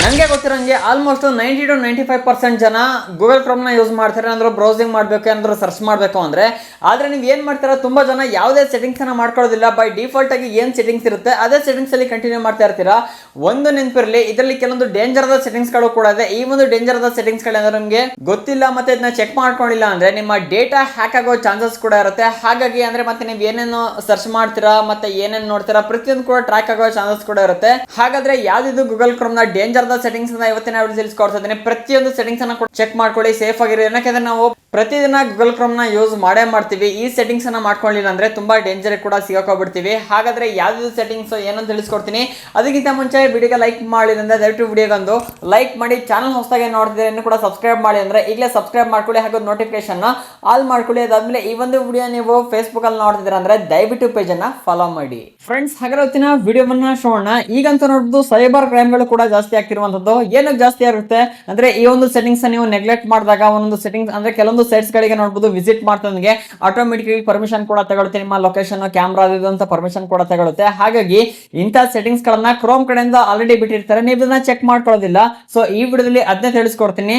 ನನಗೆ ಗೊತ್ತಿರೋಂಗೆ almost ninety to ninety five percent ಜನ Google ಕ್ರೋಮ್ನ ಯೂಸ್ ಮಾಡ್ತಾರೆ ಅಂದ್ರೆ ಬ್ರೌಸಿಂಗ್ ಮಾಡಬೇಕು ಏನಾದರೂ ಸರ್ಚ್ ಮಾಡಬೇಕು ಅಂದರೆ. ಆದರೆ ನೀವು ಏನು ಮಾಡ್ತೀರಾ, ತುಂಬ ಜನ ಯಾವುದೇ ಸೆಟ್ಟಿಂಗ್ಸನ್ನು ಮಾಡ್ಕೊಳ್ಳೋದಿಲ್ಲ. ಬೈ ಡಿಫಾಲ್ಟ್ ಆಗಿ ಏನು ಸೆಟ್ಟಿಂಗ್ಸ್ ಇರುತ್ತೆ, ಅದೇ ಸೆಟ್ಟಿಂಗ್ಸಲ್ಲಿ ಕಂಟಿನ್ಯೂ ಮಾಡ್ತಾ ಇರ್ತೀರಾ. ಒಂದು ನೆನಪಿರಲಿ, ಇದರಲ್ಲಿ ಕೆಲವೊಂದು ಡೇಂಜರ್ ಆದ ಸೆಟ್ಟಿಂಗ್ಸ್ಗಳು ಕೂಡ ಇದೆ. ಈ ಒಂದು ಡೇಂಜರ್ ಆದ ಸೆಟ್ಟಿಂಗ್ಸ್ಗಳೇನಾದ್ರು ನಿಮಗೆ ಗೊತ್ತಿಲ್ಲ ಮತ್ತೆ ಇದನ್ನ ಚೆಕ್ ಮಾಡ್ಕೊಂಡಿಲ್ಲ ಅಂದರೆ ನಿಮ್ಮ ಡೇಟಾ ಹ್ಯಾಕ್ ಆಗೋ ಚಾನ್ಸಸ್ ಕೂಡ ಇರುತ್ತೆ. ಹಾಗಾಗಿ ಅಂದರೆ ಮತ್ತೆ ನೀವು ಏನೇನು ಸರ್ಚ್ ಮಾಡ್ತೀರಾ, ಮತ್ತೆ ಏನೇನು ನೋಡ್ತೀರಾ, ಪ್ರತಿಯೊಂದು ಕೂಡ ಟ್ರ್ಯಾಕ್ ಆಗೋ ಚಾನ್ಸಸ್ ಕೂಡ ಇರುತ್ತೆ. ಹಾಗಾದರೆ ಯಾವುದಿದು ಗೂಗಲ್ ಕ್ರೋಮ್ನ ಡೇಂಜರ್ ದ ಸೆಟ್ಟಿಂಗ್ಸ್ ಅನ್ನ ಇವತ್ತಿನ ವಿಡಿಯೋ ತಿಳಿಸ್ಕೊಡ್ತಾ ಇದ್ದೀನಿ. ಪ್ರತಿಯೊಂದು ಸೆಟ್ಟಿಂಗ್ಸ್ ಅನ್ನ ಚೆಕ್ ಮಾಡ್ಕೊಳ್ಳಿ ಸೇಫ್ ಆಗಿರಿ ಯಾಕಂದ್ರೆ ನಾವು ಪ್ರತಿದಿನ ಗೂಗಲ್ ಕ್ರೋಮ್ನ ಯೂಸ್ ಮಾಡೇ ಮಾಡ್ತೀವಿ. ಈ ಸೆಟ್ಟಿಂಗ್ಸ್ ಅನ್ನ ಮಾಡ್ಕೊಳ್ಳಿಲ್ಲ ಅಂದ್ರೆ ತುಂಬಾ ಡೇಂಜರ್ ಕೂಡ ಸಿಗಾಕೋಗ್ಬಿಡ್ತೀವಿ ಹಾಗಾದ್ರೆ ಯಾವ್ದು ಸೆಟ್ಟಿಂಗ್ಸ್ ಏನಂತ ತಿಳಿಸ್ಕೊಡ್ತೀನಿ. ಅದಕ್ಕಿಂತ ಮುಂಚೆ ವಿಡಿಯೋಗೆ ಲೈಕ್ ಮಾಡಿ ಅಂದ್ರೆ ದಯವಿಟ್ಟು ವಿಡಿಯೋಗೊಂದು ಲೈಕ್ ಮಾಡಿ. ಚಾನಲ್ ಹೊಸದಾಗಿ ನೋಡ್ತಿದ್ರೆ ಇನ್ನು ಕೂಡ ಸಬ್ಸ್ಕ್ರೈಬ್ ಮಾಡಿ ಅಂದ್ರೆ ಈಗಲೇ ಸಬ್ಸ್ಕ್ರೈಬ್ ಮಾಡ್ಕೊಳ್ಳಿ ಹಾಗೂ ನೋಟಿಫಿಕೇಶನ್ ಆಲ್ ಮಾಡ್ಕೊಳ್ಳಿ. ಅದಾದ್ಮೇಲೆ ಈ ಒಂದು ವಿಡಿಯೋ ನೀವು ಫೇಸ್ಬುಕ್ ಅಲ್ಲಿ ನೋಡ್ತಿದ್ರೆ ಅಂದ್ರೆ ದಯವಿಟ್ಟು ಪೇಜ್ ಅನ್ನ ಫಾಲೋ ಮಾಡಿ. ಫ್ರೆಂಡ್ಸ್ ಹಾಗಾದ್ರೆ ವಿಡಿಯೋವನ್ನ ಶೋಣ. ಈಗಂತ ನೋಡ್ಬೋದು ಸೈಬರ್ ಕ್ರೈಮ್ಗಳು ಕೂಡ ಜಾಸ್ತಿ ಆಗ್ತಿರುವಂತದ್ದು ಏನು ಜಾಸ್ತಿ ಆಗುತ್ತೆ ಅಂದ್ರೆ ಈ ಒಂದು ಸೆಟ್ಟಿಂಗ್ಸ್ ನೀವು ನೆಗ್ಲೆಕ್ಟ್ ಮಾಡಿದಾಗ ಒಂದೊಂದು ಸೆಟ್ಟಿಂಗ್ಸ್ ಅಂದ್ರೆ ಕೆಲವೊಂದು ಸೈಟ್ಸ್ ಗಳಿಗೆ ನೋಡಬಹುದು ವಿಸಿಟ್ ಮಾಡ್ತಂಗೆ ಆಟೋಮೆಟಿಕ್ ಪರ್ಮಿಷನ್ ಕೂಡ ತಗೊಳುತ್ತೆ. ನಿಮ್ಮ ಲೊಕೇಶನ್ ಕ್ಯಾಮ್ರಾ ಅಂತ ಪರ್ಮಿಷನ್ ಕೂಡ ತಗೊಳುತ್ತೆ. ಹಾಗಾಗಿ ಇಂತಹ ಸೆಟ್ಟಿಂಗ್ಸ್ ಗಳನ್ನ ಕ್ರೋಮ್ ಕಡೆಯಿಂದ ಆಲ್ರೆಡಿ ಬಿಟ್ಟಿರ್ತಾರೆ. ನೀವು ಇದನ್ನ ಚೆಕ್ ಮಾಡ್ಕೊಳ್ಳೋದಿಲ್ಲ. ಸೊ ಈ ವಿಡಿಯೋದಲ್ಲಿ ಅದನ್ನೇ ತಿಳಿಸ್ಕೊಡ್ತೀನಿ.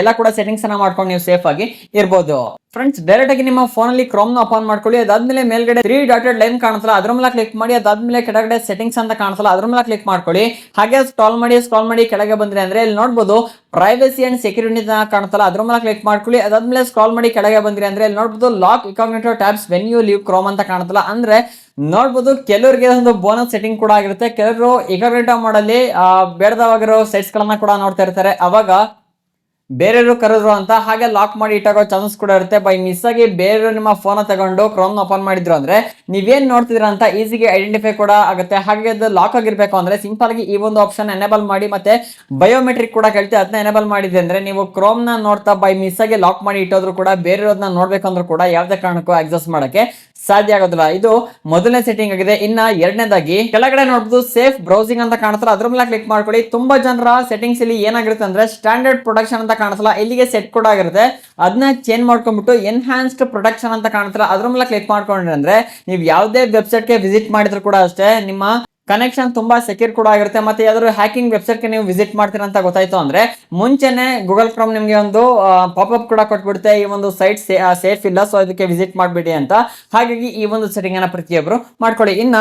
ಎಲ್ಲ ಕೂಡ ಸೆಟ್ಟಿಂಗ್ಸ್ ಅನ್ನ ಮಾಡ್ಕೊಂಡು ನೀವು ಸೇಫ್ ಆಗಿ ಇರ್ಬೋದು. ಫ್ರೆಂಡ್ಸ್ ಡೈರೆಕ್ಟ್ ಆಗಿ ನಿಮ್ಮ ಫೋನ್ ಅಲ್ಲಿ ಕ್ರೋಮ್ನ ಓಪನ್ ಮಾಡ್ಕೊಳ್ಳಿ. ಅದಾದ್ಮೇಲೆ ಮೇಲ್ಗಡೆ ತ್ರೀ ಡಾಟೆಡ್ ಲೈನ್ ಕಾಣಿಸಲ್ಲ ಅದ್ರ ಮೇಲೆ ಕ್ಲಿಕ್ ಮಾಡಿ, ಅದಾದ್ಮೇಲೆ ಕೆಳಗಡೆ ಸೆಟ್ಟಿಂಗ್ಸ್ ಅಂತ ಕಾಣಿಸಲ್ಲ ಅದ್ರ ಮೇಲೆ ಕ್ಲಿಕ್ ಮಾಡ್ಕೊಳ್ಳಿ. ಹಾಗೆ ಸ್ಟಾಲ್ ಮಾಡಿ ಸ್ಟಾಲ್ ಮಾಡಿ ಕೆಳಗೆ ಬಂದ್ರೆ ಅಂದ್ರೆ ಇಲ್ಲಿ ನೋಡ್ಬೋದು ಪ್ರೈವಸಿ ಅಂಡ್ ಸೆಕ್ಯೂರಿಟಿ ಕಾಣಿಸಲ್ಲ ಅದ್ರ ಮೇಲೆ ಕ್ಲಿಕ್ ಮಾಡ್ಕೊಳ್ಳಿ. ಅದಾದ್ಮೇಲೆ ಸ್ಕ್ರಾಲ್ ಮಾಡಿ ಕೆಳಗೆ ಬಂದ್ರೆ ಅಂದ್ರೆ ಇಲ್ಲಿ ನೋಡ್ಬೋದು lock incognito tabs when you leave Chrome ಅಂತ ಕಾಣಿಸಲ್ಲ ಅಂದ್ರೆ ನೋಡ್ಬೋದು ಕೆಲವರಿಗೆ ಒಂದು ಬೋನಸ್ ಸೆಟ್ಟಿಂಗ್ ಕೂಡ ಆಗಿರುತ್ತೆ. ಕೆಲವರು ಇಕಾಗ್ನೇಟೋ ಮಾಡಲ್ಲಿ ಬೇಡದವಾಗಿರೋ ಸೈಟ್ಸ್ ಗಳನ್ನ ಕೂಡ ನೋಡ್ತಾ ಇರ್ತಾರೆ. ಅವಾಗ ಬೇರೆಯವರು ಕರೆದ್ರು ಅಂತ ಹಾಗೆ ಲಾಕ್ ಮಾಡಿ ಇಟ್ಟಾಗೋ ಚಾನ್ಸಸ್ ಕೂಡ ಇರುತ್ತೆ. ಬೈ ಮಿಸ್ ಆಗಿ ಬೇರೆಯವರು ನಿಮ್ಮ ಫೋನ್ ತಗೊಂಡು ಕ್ರೋಮ್ ಓಪನ್ ಮಾಡಿದ್ರು ಅಂದ್ರೆ ನೀವೇನ್ ನೋಡ್ತಿದ್ರ ಅಂತ ಈಸಿಗೆ ಐಡೆಂಟಿಫೈ ಕೂಡ ಆಗುತ್ತೆ. ಹಾಗೆ ಅದು ಲಾಕ್ ಆಗಿರ್ಬೇಕು ಅಂದ್ರೆ ಸಿಂಪಲ್ ಆಗಿ ಈ ಒಂದು ಆಪ್ಷನ್ ಎನೇಬಲ್ ಮಾಡಿ ಮತ್ತೆ ಬಯೋಮೆಟ್ರಿಕ್ ಕೂಡ ಕೇಳ್ತೀವಿ. ಅದನ್ನ ಎನೇಬಲ್ ಮಾಡಿದೆ ಅಂದ್ರೆ ನೀವು ಕ್ರೋಮ್ನ ನೋಡ್ತಾ ಬೈ ಮಿಸ್ ಆಗಿ ಲಾಕ್ ಮಾಡಿ ಇಟ್ಟೋದ್ರು ಕೂಡ ಬೇರೆಯವ್ರನ್ನ ನೋಡ್ಬೇಕಂದ್ರೂ ಕೂಡ ಯಾವ್ದೇ ಕಾರಣಕ್ಕೂ ಆಕ್ಸೆಸ್ ಮಾಡಕ್ಕೆ ಸಾಧ್ಯ ಆಗೋದಿಲ್ಲ. ಇದು ಮೊದಲನೇ ಸೆಟ್ಟಿಂಗ್ ಆಗಿದೆ. ಇನ್ನ ಎರಡನೇದಾಗಿ ಕೆಳಗಡೆ ನೋಡಬಹುದು ಸೇಫ್ ಬ್ರೌಸಿಂಗ್ ಅಂತ ಕಾಣಿಸಲ್ಲ ಅದ್ರ ಮೇಲೆ ಕ್ಲಿಕ್ ಮಾಡ್ಕೊಳ್ಳಿ. ತುಂಬಾ ಜನರ ಸೆಟ್ಟಿಂಗ್ಸ್ ಇಲ್ಲಿ ಏನಾಗಿರುತ್ತೆ ಅಂದ್ರೆ ಸ್ಟ್ಯಾಂಡರ್ಡ್ ಪ್ರೊಡಕ್ಷನ್ ಅಂತ ಕಾಣಿಸಲ್ಲ ಇಲ್ಲಿಗೆ ಸೆಟ್ ಕೂಡ ಆಗಿರುತ್ತೆ. ಅದನ್ನ ಚೇಂಜ್ ಮಾಡ್ಕೊಂಡ್ಬಿಟ್ಟು ಎನ್ಹಾನ್ಸ್ಡ್ ಪ್ರೊಡಕ್ಷನ್ ಅಂತ ಕಾಣಿಸಲ್ಲ ಅದ್ರ ಮೇಲೆ ಕ್ಲಿಕ್ ಮಾಡ್ಕೊಂಡ್ರೆ ಅಂದ್ರೆ ನೀವು ಯಾವುದೇ ವೆಬ್ಸೈಟ್ಗೆ ವಿಸಿಟ್ ಮಾಡಿದ್ರು ಕೂಡ ಅಷ್ಟೇ ನಿಮ್ಮ ಕನೆಕ್ಷನ್ ತುಂಬಾ ಸೆಕ್ಯೂರ್ ಕೂಡ ಆಗಿರುತ್ತೆ. ಮತ್ತೆ ಯಾವ್ದಾದ್ರು ಹ್ಯಾಕಿಂಗ್ ವೆಬ್ಸೈಟ್ಗೆ ನೀವು ವಿಸಿಟ್ ಮಾಡ್ತೀರಾ ಅಂತ ಗೊತ್ತಾಯ್ತು ಅಂದ್ರೆ, ಮುಂಚೆನೆ ಗೂಗಲ್ ಕ್ರೋಮ್ ನಿಮಗೆ ಒಂದು ಪಾಪ್ಅಪ್ ಕೂಡ ಕೊಟ್ಬಿಡುತ್ತೆ. ಈ ಒಂದು ಸೈಟ್ ಸೇಫ್ ಇಲ್ಲ ಸೊ ಇದಕ್ಕೆ ವಿಸಿಟ್ ಮಾಡಬೇಡಿ ಅಂತ. ಹಾಗಾಗಿ ಈ ಒಂದು ಸೆಟ್ಟಿಂಗ್ ಅನ್ನ ಪ್ರತಿಯೊಬ್ಬರು ಮಾಡ್ಕೊಳ್ಳಿ. ಇನ್ನ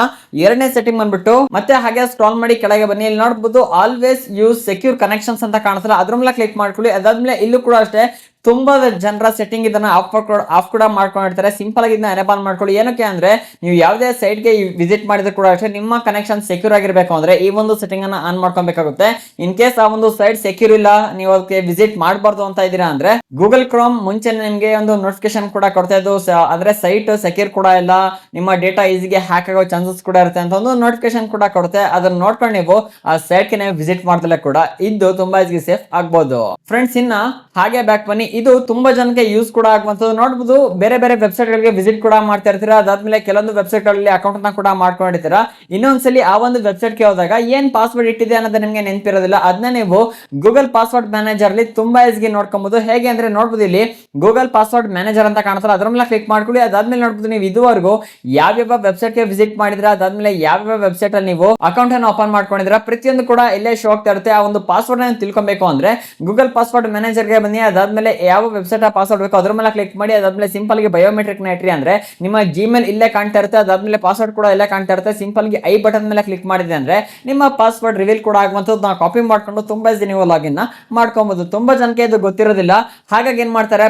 ಎರಡನೇ ಸೆಟ್ಟಿಂಗ್ ಬಂದ್ಬಿಟ್ಟು, ಮತ್ತೆ ಹಾಗೆ ಸ್ಕ್ರಾಲ್ ಮಾಡಿ ಕೆಳಗೆ ಬನ್ನಿ. ಇಲ್ಲಿ ನೋಡ್ಬೋದು ಆಲ್ವೇಸ್ ಯೂಸ್ ಸೆಕ್ಯೂರ್ ಕನೆಕ್ಷನ್ಸ್ ಅಂತ ಕಾಣಿಸಲ್ಲ ಅದ್ರ ಮೇಲೆ ಕ್ಲಿಕ್ ಮಾಡ್ಕೊಳ್ಳಿ. ಅದಾದ್ಮೇಲೆ ಇಲ್ಲೂ ಕೂಡ ಅಷ್ಟೇ ತುಂಬಾ ಜನರ ಸೆಟ್ಟಿಂಗ್ ಇದನ್ನ ಆಫ್ ಆಫ್ ಕೂಡ ಮಾಡ್ಕೊಂಡಿರ್ತಾರೆ. ಸಿಂಪಲ್ ಆಗಿ ಇದನ್ನ ಎನೇಬಲ್ ಮಾಡ್ಕೊಳ್ಳಿ. ಏನಕ್ಕೆ ಅಂದ್ರೆ, ನೀವು ಯಾವುದೇ ಸೈಟ್ಗೆ ವಿಸಿಟ್ ಮಾಡಿದ್ರು ಕೂಡ ಅಷ್ಟೇ ನಿಮ್ಮ ಕನೆಕ್ಷನ್ ಸೆಕ್ಯೂರ್ ಆಗಿರ್ಬೇಕು ಅಂದ್ರೆ ಈ ಒಂದು ಸೆಟ್ಟಿಂಗ್ ಅನ್ನ ಆನ್ ಮಾಡ್ಕೊಬೇಕಾಗುತ್ತೆ. ಇನ್ ಕೇಸ್ ಆ ಒಂದು ಸೈಟ್ ಸೆಕ್ಯೂರ್ ಇಲ್ಲ, ನೀವು ಅದಕ್ಕೆ ವಿಸಿಟ್ ಮಾಡಬಾರ್ದು ಅಂತ ಇದೀರಾ ಅಂದ್ರೆ ಗೂಗಲ್ ಕ್ರೋಮ್ ಮುಂಚೆ ನಿಮಗೆ ಒಂದು ನೋಟಿಫಿಕೇಶನ್ ಕೂಡ ಕೊಡ್ತಾ ಇದ್ದು ಅಂದ್ರೆ ಸೈಟ್ ಸೆಕ್ಯೂರ್ ಕೂಡ ಇಲ್ಲ, ನಿಮ್ಮ ಡೇಟಾ ಈಸಿಗೆ ಹ್ಯಾಕ್ ಆಗೋ ಚಾನ್ಸಸ್ ಕೂಡ ಇರುತ್ತೆ ಅಂತ ಒಂದು ನೋಟಿಫಿಕೇಶನ್ ಕೂಡ ಕೊಡುತ್ತೆ. ಅದನ್ನ ನೋಡ್ಕೊಂಡು ನೀವು ಆ ಸೈಟ್ಗೆ ನೀವು ವಿಸಿಟ್ ಮಾಡ್ದಲೇ ಕೂಡ, ಇದ್ದು ತುಂಬಾ ಸೇಫ್ ಆಗ್ಬೋದು. ಫ್ರೆಂಡ್ಸ್ ಇನ್ನ ಹಾಗೆ ಬ್ಯಾಕ್ ಬನ್ನಿ. ಇದು ತುಂಬಾ ಜನಕ್ಕೆ ಯೂಸ್ ಕೂಡ ಆಗುವಂಥದ್ದು. ನೋಡ್ಬೋದು, ಬೇರೆ ಬೇರೆ ವೆಬ್ಸೈಟ್ ಗಳಿಗೆ ವಿಸಿಟ್ ಕೂಡ ಮಾಡ್ತಾ ಇರ್ತೀರಾ? ಅದಾದ್ಮೇಲೆ ಕೆಲವೊಂದು ವೆಬ್ಸೈಟ್ಗಳಲ್ಲಿ ಅಕೌಂಟ್ನ ಕೂಡ ಮಾಡ್ಕೊಂಡಿರ್ತೀರಾ? ಇನ್ನೊಂದ್ಸಲಿ ಆ ಒಂದು ವೆಬ್ಸೈಟ್ಗೆ ಹೋದಾಗ ಏನ್ ಪಾಸ್ವರ್ಡ್ ಇಟ್ಟಿದೆ ಅನ್ನೋದು ನಿಮ್ಗೆ ನೆನಪಿರೋದಿಲ್ಲ. ಅದನ್ನ ನೀವು ಗೂಗಲ್ ಪಾಸ್ವರ್ಡ್ ಮ್ಯಾನೇಜರ್ ಅಲ್ಲಿ ತುಂಬಾ ಈಸಿಗೆ ನೋಡ್ಕೊಬಹುದು ಹೇಗೆ ಅಂದ್ರೆ ನೋಡ್ಬೋದು ಇಲ್ಲಿ ಗೂಗಲ್ ಪಾಸ್ವರ್ಡ್ ಮ್ಯಾನೇಜರ್ ಅಂತ ಕಾಣ್ತಾರೆ ಅದ್ರ ಮೇಲೆ ಕ್ಲಿಕ್ ಮಾಡ್ಕೊಳ್ಳಿ. ಅದಾದ್ಮೇಲೆ ನೋಡ್ಬೋದು ನೀವು ಇದುವರೆಗೂ ಯಾವ್ಯಾವ ವೆಬ್ಸೈಟ್ಗೆ ವಿಸಿಟ್ ಮಾಡಿದ್ರ? ಅದಾದ್ಮೇಲೆ ಯಾವ್ಯಾವ ವೆಬ್ಸೈಟ್ ಅಲ್ಲಿ ನೀವು ಅಕೌಂಟ್ ಅನ್ನು ಓಪನ್ ಮಾಡ್ಕೊಂಡಿದ್ರ? ಪ್ರತಿಯೊಂದು ಕೂಡ ಇಲ್ಲೇ ಶೋ ಆಗ್ತಾ ಇರುತ್ತೆ. ಆ ಒಂದು ಪಾಸ್ವರ್ಡ್ ಅನ್ನು ತಿಳ್ಕೊಬೇಕು ಅಂದ್ರೆ ಗೂಗಲ್ ಪಾಸ್ವರ್ಡ್ ಮ್ಯಾನೇಜರ್ಗೆ ಬನ್ನಿ. ಅದಾದ್ಮೇಲೆ ಯಾವ ವೆಬ್ಸೈಟ್ ಪಾಸ್ವರ್ಡ್ ಬೇಕು ಅದ್ರ ಮೇಲೆ ಕ್ಲಿಕ್ ಮಾಡಿ, ಅದಾದ್ಮೇಲೆ ಸಿಂಪಲ್ಗೆ ಬಯೋಮೆಟ್ರಿಕ್ನ ಇಟ್ರಿ ಅಂದ್ರೆ ನಿಮ್ಮ ಜಿಮೇಲ್ ಇಲ್ಲೇ ಕಾಣ್ತಾ ಇರುತ್ತೆ, ಅದಾದ್ಮೇಲೆ ಪಾಸ್ವರ್ಡ್ ಕೂಡ ಇಲ್ಲೇ ಕಾಣ್ತಾ ಇರುತ್ತೆ. ಸಿಂಪಲ್ಗೆ ಐ ಬಟನ್ ಮೇಲೆ ಕ್ಲಿಕ್ ಮಾಡಿದೆ ಅಂದ್ರೆ ನಿಮ್ಮ ಪಾಸ್ವರ್ಡ್ ರಿವೀಲ್ ಕೂಡ ಆಗುವಂಥದ್ದು ನಾವು ಕಾಪಿ ಮಾಡ್ಕೊಂಡು ತುಂಬಾ easy ನೀವು ಲಾಗಿನ್ ಮಾಡ್ಕೊಬಹುದು ತುಂಬಾ ಜನಕ್ಕೆ ಇದು ಗೊತ್ತಿರೋದಿಲ್ಲ. ಹಾಗಾಗಿ ಏನ್ ಮಾಡ್ತಾರೆ?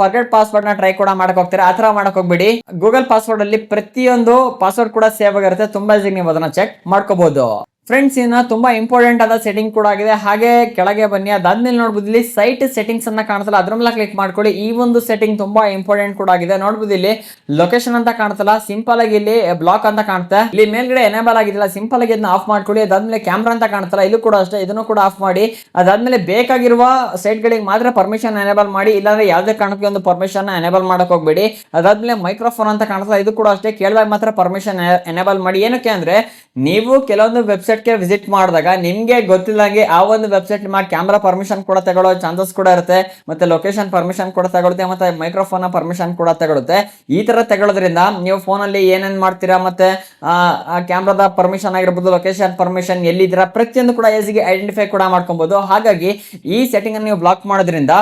ಫರ್ಗೆಟ್ ಪಾಸ್ವರ್ಡ್ನ ಟ್ರೈ ಕೂಡ ಮಾಡಕ್ ಹೋಗ್ತಾರೆ? ಆತರ ಮಾಡಕ್ ಹೋಗ್ಬೇಡಿ. ಗೂಗಲ್ ಪಾಸ್ವರ್ಡ್ ಅಲ್ಲಿ ಪ್ರತಿಯೊಂದು ಪಾಸ್ವರ್ಡ್ ಕೂಡ ಸೇವ್ ಆಗಿರುತ್ತೆ. ತುಂಬಾ ಈಸಿ ನೀವು ಅದನ್ನ ಚೆಕ್ ಮಾಡ್ಕೋಬಹುದು ಫ್ರೆಂಡ್ಸ್ ಇನ್ನ ತುಂಬಾ ಇಂಪಾರ್ಟೆಂಟ್ ಆದ ಸೆಟ್ಟಿಂಗ್ ಕೂಡ ಆಗಿದೆ. ಹಾಗೆ ಕೆಳಗೆ ಬನ್ನಿ. ಅದಾದ್ಮೇಲೆ ನೋಡ್ಬೋದು ಇಲ್ಲಿ ಸೈಟ್ ಸೆಟ್ಟಿಂಗ್ಸ್ ಅನ್ನ ಕಾಣಿಸಲ್ಲ. ಅದ್ರ ಮೇಲೆ ಕ್ಲಿಕ್ ಮಾಡ್ಕೊಳ್ಳಿ. ಈ ಒಂದು ಸೆಟ್ಟಿಂಗ್ ತುಂಬಾ ಇಂಪಾರ್ಟೆಂಟ್ ಕೂಡ ಆಗಿದೆ. ನೋಡ್ಬೋದು ಇಲ್ಲಿ ಲೊಕೇಶನ್ ಅಂತ ಕಾಣಿಸಲ್ಲ. ಸಿಂಪಲ್ ಆಗಿ ಇಲ್ಲಿ ಬ್ಲಾಕ್ ಅಂತ ಕಾಣುತ್ತೆ ಇಲ್ಲಿ ಮೇಲ್ಗಡೆ ಎನೇಬಲ್ ಆಗಿದಿಲ್ಲ ಸಿಂಪಲ್ ಆಗಿ ಇದನ್ನ ಆಫ್ ಮಾಡ್ಕೊಳ್ಳಿ. ಅದಾದ್ಮೇಲೆ ಕ್ಯಾಮ್ರಾ ಅಂತ ಕಾಣ್ತಲ್ಲ ಇಲ್ಲೂ ಕೂಡ ಅಷ್ಟೇ. ಇದನ್ನು ಕೂಡ ಆಫ್ ಮಾಡಿ. ಅದಾದ್ಮೇಲೆ ಬೇಕಾಗಿರುವ ಸೈಟ್ ಗಳಿಗೆ ಮಾತ್ರ ಪರ್ಮಿಷನ್ ಎನೇಬಲ್ ಮಾಡಿ. ಇಲ್ಲಾಂದ್ರೆ ಯಾವುದೇ ಕಾರಣಕ್ಕೆ ಒಂದು ಪರ್ಮಿಷನ್ ಎನೇಬಲ್ ಮಾಡಕ್ ಹೋಗ್ಬೇಡಿ. ಅದಾದ್ಮೇಲೆ ಮೈಕ್ರೋಫೋನ್ ಅಂತ ಕಾಣಿಸಲ್ಲ. ಇದು ಕೂಡ ಅಷ್ಟೇ. ಕೇಳಿದಾಗ ಮಾತ್ರ ಪರ್ಮಿಷನ್ ಎನೇಬಲ್ ಮಾಡಿ. ಏನಕ್ಕೆ ಅಂದ್ರೆ, ನೀವು ಕೆಲವೊಂದು ವೆಬ್ಸೈಟ್ ವೆಬ್ಸೈಟ್ಗೆ ವಿಸಿಟ್ ಮಾಡಿದಾಗ ನಿಮಗೆ ಗೊತ್ತಿಲ್ಲಂಗೆ ಆ ಒಂದು ವೆಬ್ಸೈಟ್ ನಿಮ್ಮ ಕ್ಯಾಮ್ರಾ ಪರ್ಮಿಷನ್ ಕೂಡ ತಗೊಳ್ಳೋ ಚಾನ್ಸಸ್ ಕೂಡ ಇರುತ್ತೆ, ಮತ್ತೆ ಲೊಕೇಶನ್ ಪರ್ಮಿಷನ್ ಕೂಡ ತಗೊಳುತ್ತೆ ಮತ್ತೆ ಮೈಕ್ರೋಫೋನ್ ಪರ್ಮಿಷನ್ ಕೂಡ ತಗೊಳುತ್ತೆ ಈ ತರ ತಗೊಳ್ಳೋದ್ರಿಂದ ನೀವು ಫೋನಲ್ಲಿ ಏನೇನ್ ಮಾಡ್ತೀರಾ, ಮತ್ತೆ ಕ್ಯಾಮ್ರಾದ ಪರ್ಮಿಷನ್ ಆಗಿರ್ಬೋದು ಲೊಕೇಶನ್ ಪರ್ಮಿಷನ್ ಎಲ್ಲಿದ್ದೀರಾ, ಪ್ರತಿಯೊಂದು ಕೂಡ ಈಸಿಗೆ ಐಡೆಂಟಿಫೈ ಕೂಡ ಮಾಡ್ಕೊಬಹುದು ಹಾಗಾಗಿ ಈ ಸೆಟ್ಟಿಂಗ್ ಅನ್ನು ನೀವು ಬ್ಲಾಕ್ ಮಾಡೋದ್ರಿಂದ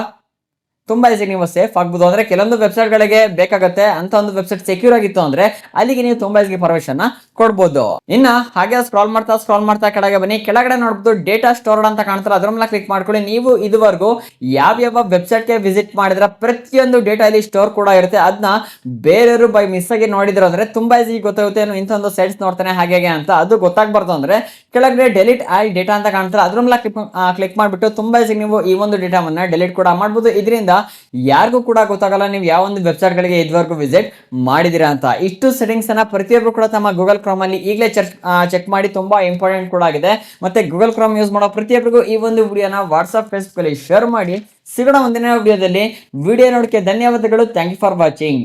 ತುಂಬಾ ಈಸಿ ನೀವು ಸೇಫ್ ಆಗ್ಬೋದು. ಅಂದ್ರೆ ಕೆಲವೊಂದು ವೆಬ್ಸೈಟ್ ಗಳಿಗೆ ಬೇಕಾಗುತ್ತೆ ಅಂತ ಒಂದು ವೆಬ್ಸೈಟ್ ಸೆಕ್ಯೂರ್ ಆಗಿತ್ತು ಅಂದ್ರೆ ಅಲ್ಲಿಗೆ ನೀವು ತುಂಬಾ ಈಸಿ ಪರ್ಮಿಷನ್ ಕೊಡ್ಬೋದು. ಇನ್ನ ಹಾಗೆ ಸ್ಕ್ರಾಲ್ ಮಾಡ್ತಾ ಸ್ಕ್ರಾಲ್ ಮಾಡ್ತಾ ಕೆಳಗೆ ಬನ್ನಿ. ಕೆಳಗಡೆ ನೋಡ್ಬೋದು ಡೇಟಾ ಸ್ಟೋರ್ಡ್ ಅಂತ ಕಾಣ್ತಾರೆ ಅದ್ರ ಮೇಲೆ ಕ್ಲಿಕ್ ಮಾಡ್ಕೊಳ್ಳಿ. ನೀವು ಇದುವರೆಗೂ ಯಾವ್ಯಾವ ವೆಬ್ಸೈಟ್ಗೆ ವಿಸಿಟ್ ಮಾಡಿದ್ರೆ ಪ್ರತಿಯೊಂದು ಡೇಟಾ ಇಲ್ಲಿ ಸ್ಟೋರ್ ಕೂಡ ಇರುತ್ತೆ. ಅದನ್ನ ಬೇರೆಯವರು ಬೈ ಮಿಸ್ ಆಗಿ ನೋಡಿದ್ರು ಅಂದ್ರೆ ತುಂಬಾ ಈಸಿ ಗೊತ್ತಾಗುತ್ತೆ. ಇಂಥ ಒಂದು ಸೈಟ್ಸ್ ನೋಡ್ತಾನೆ ಹಾಗೆ ಅಂತ. ಅದು ಗೊತ್ತಾಗ್ಬಾರ್ದು ಅಂದ್ರೆ ಕೆಳಗಡೆ ಡೆಲಿಟ್ ಆಯ್ ಡೇಟಾ ಅಂತ ಕಾಣ್ತಾರೆ ಅದ್ರ ಮೇಲೆ ಕ್ಲಿಕ್ ಮಾಡಿಬಿಟ್ಟು ತುಂಬಾ ಈಸಿ ನೀವು ಈ ಒಂದು ಡೇಟಾವನ್ನ ಡೆಲಿಟ್ ಕೂಡ ಮಾಡ್ಬೋದು. ಇದರಿಂದ ಯಾರಿಗೂ ಕೂಡ ಗೊತ್ತಾಗಲ್ಲ, ನೀವು ಯಾವ ಒಂದು ವೆಬ್ಸೈಟ್ ಗಳಿಗೆ ಇದುವರೆಗೂ ವಿಸಿಟ್ ಮಾಡಿದಿರಾ ಅಂತ. ಇಷ್ಟು ಸೆಟ್ಟಿಂಗ್ಸ್ ಅನ್ನ ಪ್ರತಿಯೊಬ್ಬರು ಕೂಡ ತಮ್ಮ ಗೂಗಲ್ ಕ್ರೋಮ್ ಅಲ್ಲಿ ಈಗಲೇ ಚೆಕ್ ಮಾಡಿ ತುಂಬಾ ಇಂಪಾರ್ಟೆಂಟ್ ಕೂಡ ಆಗಿದೆ. ಮತ್ತೆ ಗೂಗಲ್ ಕ್ರೋಮ್ ಯೂಸ್ ಮಾಡೋ ಪ್ರತಿಯೊಬ್ಬರಿಗೂ ಈ ಒಂದು ವಿಡಿಯೋನ ವಾಟ್ಸಪ್ ಫೇಸ್ಬುಕ್ ಅಲ್ಲಿ ಶೇರ್ ಮಾಡಿ ಸಿಗೋಣ ಒಂದಿನ ವಿಡಿಯೋದಲ್ಲಿ. ವಿಡಿಯೋ ನೋಡಕ್ಕೆ ಧನ್ಯವಾದಗಳು. Thank you for watching